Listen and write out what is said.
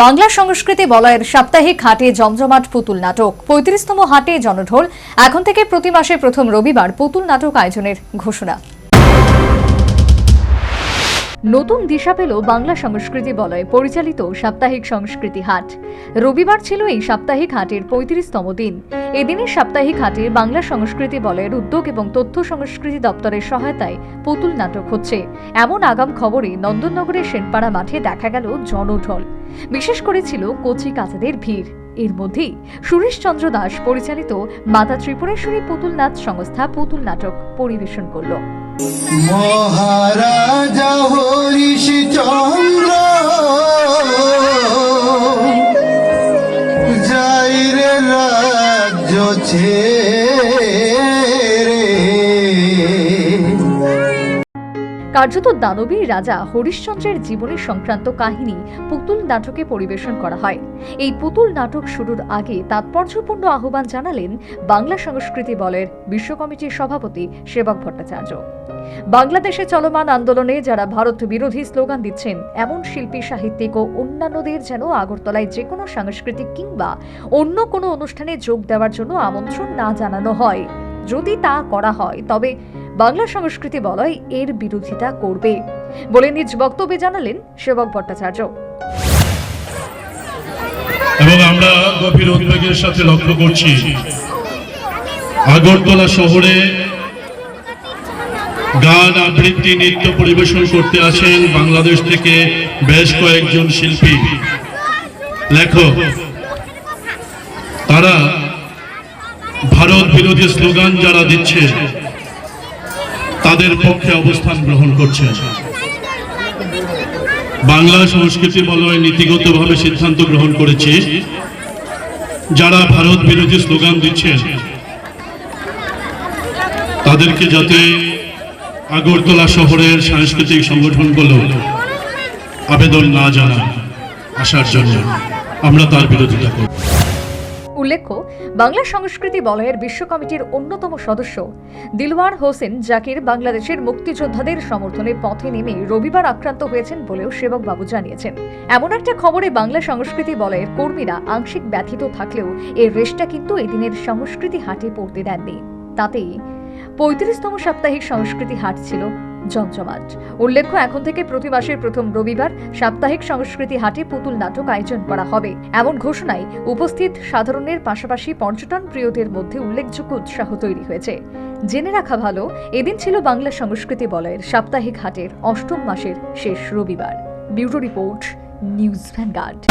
বাংলা সংস্কৃতি বলয়ের সাপ্তাহিক হাটে জমজমাট পুতুল নাটক। পঁয়ত্রিশতম হাটে জনঢোল। এখন থেকে প্রতি মাসে প্রথম রবিবার পুতুল নাটক আয়োজনের ঘোষণা। নতুন দিশা পেল বাংলা সংস্কৃতি বলয়ে পরিচালিত সাপ্তাহিক সংস্কৃতি হাট। রবিবার ছিল এই সাপ্তাহিক হাটের পঁয়ত্রিশতম দিন। এদিনের সাপ্তাহিক হাটে বাংলা সংস্কৃতি বলয়ের উদ্যোগ এবং তথ্য সংস্কৃতি দপ্তরের সহায়তায় পুতুল নাটক হচ্ছে। এমন আগাম খবরে নন্দননগরের সেনপাড়া মাঠে দেখা গেল জনঢল। বিশেষ করে ছিল কচি কাচাদের ভিড়। এর মধ্যেই সুরেশচন্দ্র দাস পরিচালিত মাতা ত্রিপুরেশ্বরী পুতুল নাচ সংস্থা পুতুল নাটক পরিবেশন করল। মহারাজা বোঝে কার্যত দানবী রাজা হরিশ্চন্দ্রের জীবনের সংক্রান্ত কাহিনী পুতুল নাটকে পরিবেশন করা হয়। এই পুতুল নাটক শুরুর আগে তাৎপর্যপূর্ণ আহ্বান জানালেন বাংলা সংস্কৃতি বলের বিশ্ব কমিটির সভাপতি সেবক ভট্টাচার্য। বাংলাদেশে চলমান আন্দোলনে যারা ভারত বিরোধী স্লোগান দিচ্ছেন, এমন শিল্পী, সাহিত্যিক ও অন্যান্যদের যেন আগরতলায় যে কোনো সাংস্কৃতিক কিংবা অন্য কোনো অনুষ্ঠানে যোগ দেওয়ার জন্য আমন্ত্রণ না জানানো হয়। যদি তা করা হয়, তবে বাংলা সংস্কৃতি বলয় এর বিরোধিতা করবে বলে নিজ বক্তব্যে জানালেন সেবক ভট্টাচার্য। এবং আমরা গভীর উদ্বেগের সাথে লক্ষ্য করছি, আগরতলা শহরে গান আবৃত্তি নৃত্য পরিবেশন করতে আসেন বাংলাদেশ থেকে বেশ কয়েকজন শিল্পী। লেখক, তারা ভারত বিরোধী স্লোগান যারা দিচ্ছে তাদের পক্ষে অবস্থান গ্রহণ করছে। বাংলা সংস্কৃতি বলয় নীতিগতভাবে সিদ্ধান্ত গ্রহণ করেছে। যারা ভারত বিরোধী স্লোগান দিচ্ছেন, তাদেরকে যাতে আগরতলা শহরের সাংস্কৃতিক সংগঠনগুলো আবেদন না জানায় আসার জন্য আমরা তার বিরোধিতা করব। উল্লেখ্য, বাংলা সংস্কৃতি বলয়ের বিশ্ব কমিটির অন্যতম সদস্য দিলওয়ার হোসেন জাকির বাংলাদেশের মুক্তিযোদ্ধাদের সমর্থনে পথে নেমে রবিবার আক্রান্ত হয়েছেন বলেও সেবকবাবু জানিয়েছেন। এমন একটা খবরে বাংলা সংস্কৃতি বলয়ের কর্মীরা আংশিক ব্যথিত থাকলেও এর রেশটা কিন্তু এদিনের সংস্কৃতি হাটে পড়তে দেননি। তাতেই পঁয়ত্রিশতম সাপ্তাহিক সংস্কৃতি হাট ছিল জমজমাট। উল্লেখ্য, এখন থেকে প্রতি মাসের প্রথম রবিবার সাপ্তাহিক সংস্কৃতি হাটে পুতুল নাটক আয়োজন করা হবে। এমন ঘোষণায় উপস্থিত সাধারণের পাশাপাশি পর্যটন প্রিয়দের মধ্যে উল্লেখযোগ্য উৎসাহ তৈরি হয়েছে। জেনে রাখা ভালো, এদিন ছিল বাংলা সংস্কৃতি বলয়ের সাপ্তাহিক হাটের অষ্টম মাসের শেষ রবিবার। Bureau report, News Vanguard.